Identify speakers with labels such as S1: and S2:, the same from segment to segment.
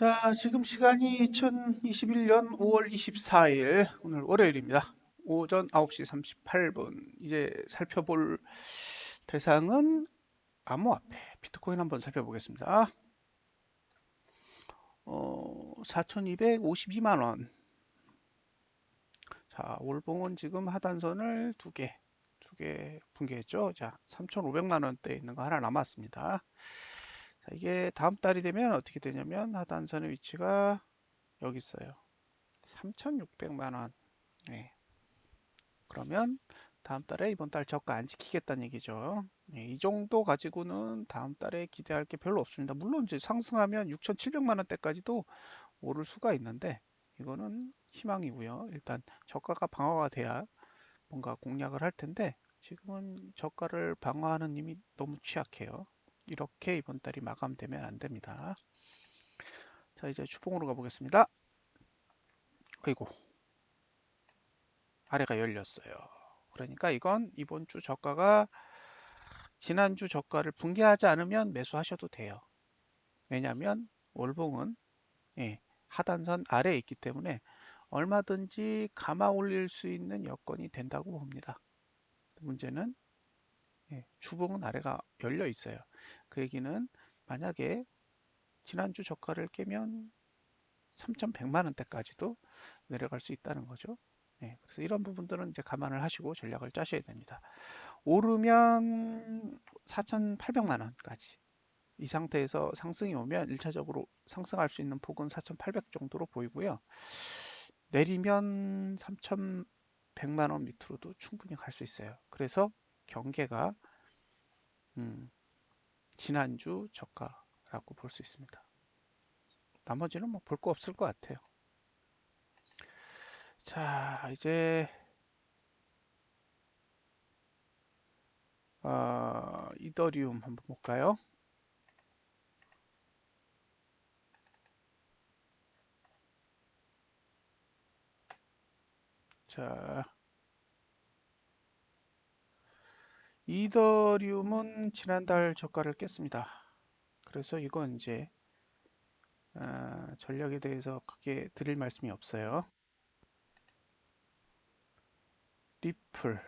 S1: 자, 지금 시간이 2021년 5월 24일, 오늘 월요일입니다. 오전 9시 38분. 이제 살펴볼 대상은 암호화폐, 비트코인 한번 살펴보겠습니다. 어, 4,252만 원. 자, 월봉은 지금 하단선을 두 개, 두개 붕괴했죠. 자, 3,500만 원대 있는 거 하나 남았습니다. 자, 이게 다음 달이 되면 어떻게 되냐면 하단선의 위치가 여기 있어요. 3,600만 원. 네. 그러면 다음 달에 이번 달 저가 안 지키겠다는 얘기죠. 네, 이 정도 가지고는 다음 달에 기대할 게 별로 없습니다. 물론 이제 상승하면 6,700만 원대까지도 오를 수가 있는데 이거는 희망이고요. 일단 저가가 방어가 돼야 뭔가 공략을 할 텐데 지금은 저가를 방어하는 힘이 너무 취약해요. 이렇게 이번 달이 마감되면 안 됩니다. 자, 이제 주봉으로 가보겠습니다. 아이고. 아래가 열렸어요. 그러니까 이건 이번 주 저가가 지난주 저가를 붕괴하지 않으면 매수하셔도 돼요. 왜냐하면 월봉은 예, 하단선 아래에 있기 때문에 얼마든지 감아 올릴 수 있는 여건이 된다고 봅니다. 문제는 예, 주봉은 아래가 열려 있어요. 그 얘기는 만약에 지난주 저가를 깨면 3,100만 원대까지도 내려갈 수 있다는 거죠. 네, 그래서 이런 부분들은 이제 감안을 하시고 전략을 짜셔야 됩니다. 오르면 4,800만 원까지 이 상태에서 상승이 오면 1차적으로 상승할 수 있는 폭은 4,800 정도로 보이고요. 내리면 3,100만 원 밑으로도 충분히 갈 수 있어요. 그래서 경계가 음, 지난주 저가라고 볼 수 있습니다. 나머지는 뭐 볼 거 없을 것 같아요. 자, 이제 어, 이더리움 한번 볼까요? 자, 이더리움은 지난달 저가를 깼습니다. 그래서 이건 이제 어, 전략에 대해서 크게 드릴 말씀이 없어요. 리플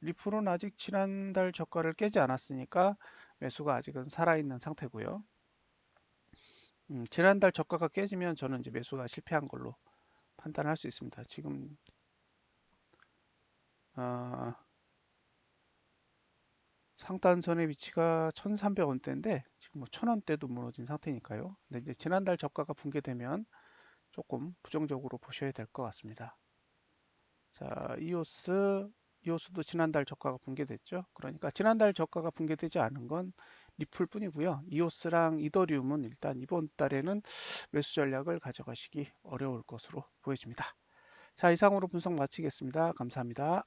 S1: 리플은 아직 지난달 저가를 깨지 않았으니까 매수가 아직은 살아있는 상태고요. 음, 지난달 저가가 깨지면 저는 이제 매수가 실패한 걸로 판단할 수 있습니다. 지금 어, 상단선의 위치가 1300원대인데 지금 뭐 1000원대도 무너진 상태니까요. 근데 이제 지난달 저가가 붕괴되면 조금 부정적으로 보셔야 될 것 같습니다. 자, 이오스, 이오스도 지난달 저가가 붕괴됐죠. 그러니까 지난달 저가가 붕괴되지 않은 건 리플 뿐이고요. 이오스랑 이더리움은 일단 이번 달에는 매수 전략을 가져가시기 어려울 것으로 보여집니다. 자, 이상으로 분석 마치겠습니다. 감사합니다.